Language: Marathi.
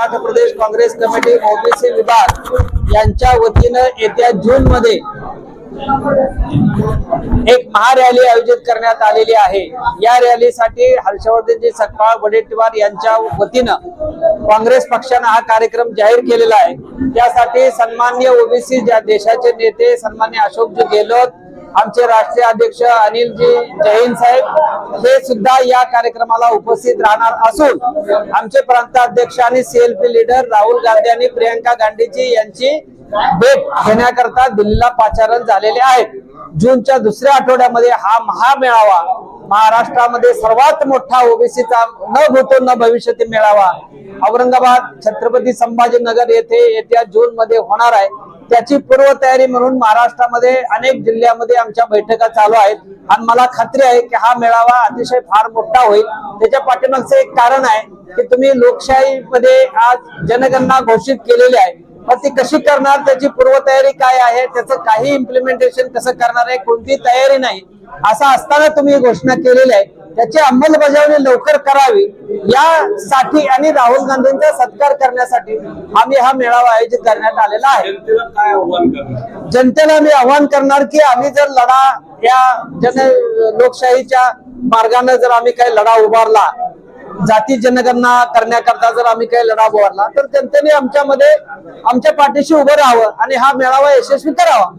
मराठा प्रदेश काँग्रेस कमिटी ओबीसी विभाग यांच्या वतीनं येत्या जून मध्ये एक महारॅली आयोजित करण्यात आलेली आहे. या रॅलीसाठी हर्षवर्धनजी सकपाळ वडेट्टीवार यांच्या वतीनं काँग्रेस पक्षानं हा कार्यक्रम जाहीर केलेला आहे. त्यासाठी सन्मान्य ओबीसी ज्या देशाचे नेते सन्मान्य अशोकजी गेहलोत आमचे राष्ट्रीय अध्यक्ष अनिलजी जैन साहेब हे सुद्धा या कार्यक्रमाला उपस्थित राहणार असून आमचे प्रांताध्यक्ष आणि सीएलपी लीडर राहुल गांधी आणि प्रियंका गांधीजी यांची भेट घेण्याकरता दिल्लीला पाचारण झालेले आहेत जूनच्या दुसऱ्या आठवड्यामध्ये हा महामेळावा महाराष्ट्रामध्ये सर्वात मोठा ओबीसीचा न होतो न भविष्यातील मेळावा औरंगाबाद छत्रपती संभाजीनगर येथे येत्या जून मध्ये होणार आहे. त्याची पूर्वतयारी म्हणून महाराष्ट्रामध्ये अनेक जिल्ह्यामध्ये आमच्या बैठका चालू आहेत. आणि मला खात्री आहे की हा मेळावा अतिशय फार मोठा होईल. त्याच्या पाठीमागचं एक कारण आहे की तुम्ही लोकशाहीमध्ये आज जनगणना घोषित केलेली आहे. मग ती कशी करणार? त्याची पूर्वतयारी काय आहे? त्याचं काही इम्प्लिमेंटेशन कसं करणार आहे? कोणती तयारी नाही? असं असताना तुम्ही घोषणा केलेली आहे त्याची अंमलबजावणी लवकर करावी यासाठी आणि राहुल गांधींचा सत्कार करण्यासाठी आम्ही हा मेळावा आयोजित करण्यात आलेला आहे. जनतेला मी आव्हान करणार की आम्ही जर लढा या जन लोकशाहीच्या मार्गाने जर आम्ही काही लढा उभारला जाती जनगणना करण्याकरता जर आम्ही काही लढा उभारला तर जनतेने आमच्यामध्ये आमच्या पाठीशी उभं राहावं आणि हा मेळावा यशस्वी करावा.